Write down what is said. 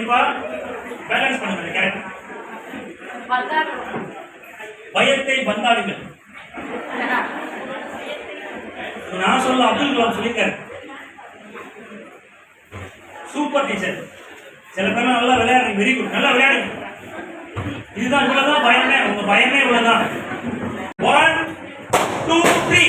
கண்டிப்பா பேலன்ஸ் பண்ணுங்க கேரக்டர் பயத்தை பந்தாடுங்கள் நான் சொல்ல அப்துல் கலாம் சொல்லியிருக்காரு. சூப்பர் டீச்சர் சில பேர் நல்லா விளையாடுங்க வெரி குட் நல்லா விளையாடுங்க. இதுதான் இவ்வளவுதான் பயமே உங்க பயமே இவ்வளவுதான். One two three